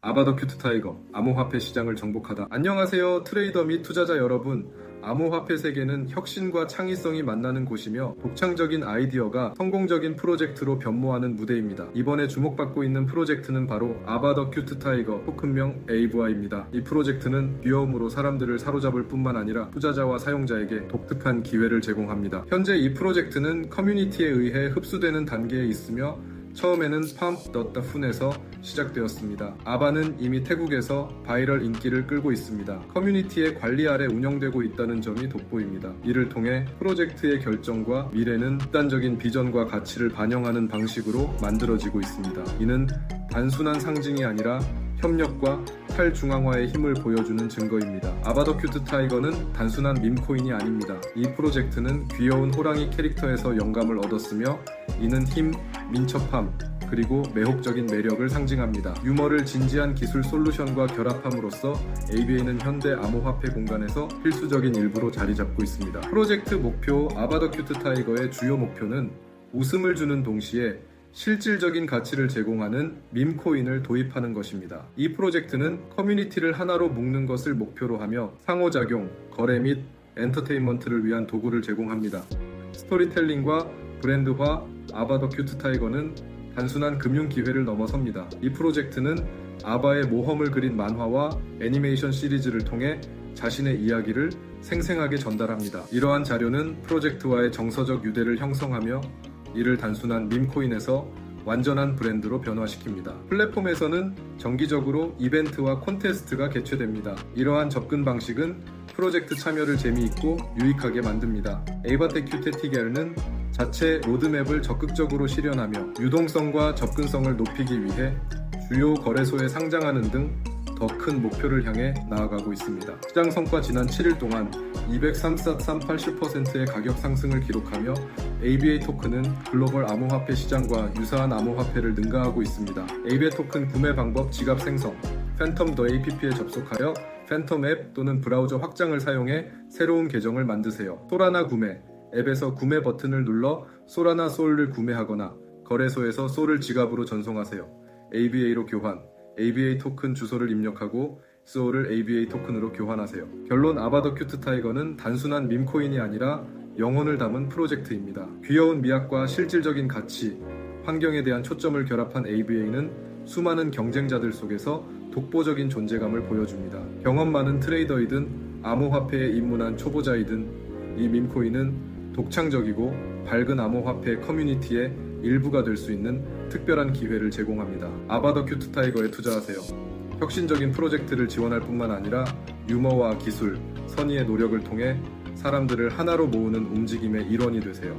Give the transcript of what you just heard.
아바더 큐트 타이거 암호화폐 시장을 정복하다. 안녕하세요 트레이더 및 투자자 여러분. 암호화폐 세계는 혁신과 창의성이 만나는 곳이며 독창적인 아이디어가 성공적인 프로젝트로 변모하는 무대입니다. 이번에 주목받고 있는 프로젝트는 바로 아바더 큐트 타이거 토큰명 에이브아입니다. 이 프로젝트는 귀여움으로 사람들을 사로잡을 뿐만 아니라 투자자와 사용자에게 독특한 기회를 제공합니다. 현재 이 프로젝트는 커뮤니티에 의해 흡수되는 단계에 있으며 처음에는 팜.fun에서 시작되었습니다. 아바는 이미 태국에서 바이럴 인기를 끌고 있습니다. 커뮤니티의 관리 아래 운영되고 있다는 점이 돋보입니다. 이를 통해 프로젝트의 결정과 미래는 극단적인 비전과 가치를 반영하는 방식으로 만들어지고 있습니다. 이는 단순한 상징이 아니라 협력과 탈중앙화의 힘을 보여주는 증거입니다. 아바더 큐트 타이거는 단순한 밈코인이 아닙니다. 이 프로젝트는 귀여운 호랑이 캐릭터에서 영감을 얻었으며 이는 힘, 민첩함, 그리고 매혹적인 매력을 상징합니다. 유머를 진지한 기술 솔루션과 결합함으로써 ABA는 현대 암호화폐 공간에서 필수적인 일부로 자리 잡고 있습니다. 프로젝트 목표 아바더 큐트 타이거의 주요 목표는 웃음을 주는 동시에 실질적인 가치를 제공하는 밈코인을 도입하는 것입니다. 이 프로젝트는 커뮤니티를 하나로 묶는 것을 목표로 하며 상호작용, 거래 및 엔터테인먼트를 위한 도구를 제공합니다. 스토리텔링과 브랜드화 아바더 큐트 타이거는 단순한 금융 기회를 넘어섭니다. 이 프로젝트는 아바의 모험을 그린 만화와 애니메이션 시리즈를 통해 자신의 이야기를 생생하게 전달합니다. 이러한 자료는 프로젝트와의 정서적 유대를 형성하며 이를 단순한 밈코인에서 완전한 브랜드로 변화시킵니다. 플랫폼에서는 정기적으로 이벤트와 콘테스트가 개최됩니다. 이러한 접근 방식은 프로젝트 참여를 재미있고 유익하게 만듭니다. 에이바텍 큐테티게르는 자체 로드맵을 적극적으로 실현하며 유동성과 접근성을 높이기 위해 주요 거래소에 상장하는 등 더 큰 목표를 향해 나아가고 있습니다. 시장 성과 지난 7일 동안 233.80%의 가격 상승을 기록하며 ABA 토큰은 글로벌 암호화폐 시장과 유사한 암호화폐를 능가하고 있습니다. ABA 토큰 구매 방법 지갑 생성, 팬텀 더 APP에 접속하여 팬텀 앱 또는 브라우저 확장을 사용해 새로운 계정을 만드세요. 소라나 구매, 앱에서 구매 버튼을 눌러 소라나 솔을 구매하거나 거래소에서 솔을 지갑으로 전송하세요. ABA로 교환, ABA 토큰 주소를 입력하고 소울을 ABA 토큰으로 교환하세요. 결론 아바더 큐트 타이거는 단순한 밈코인이 아니라 영혼을 담은 프로젝트입니다. 귀여운 미학과 실질적인 가치, 환경에 대한 초점을 결합한 ABA는 수많은 경쟁자들 속에서 독보적인 존재감을 보여줍니다. 경험 많은 트레이더이든 암호화폐에 입문한 초보자이든 이 밈코인은 독창적이고 밝은 암호화폐 커뮤니티의 일부가 될 수 있는 특별한 기회를 제공합니다. 아바더 큐트 타이거에 투자하세요. 혁신적인 프로젝트를 지원할 뿐만 아니라 유머와 기술, 선의의 노력을 통해 사람들을 하나로 모으는 움직임의 일원이 되세요.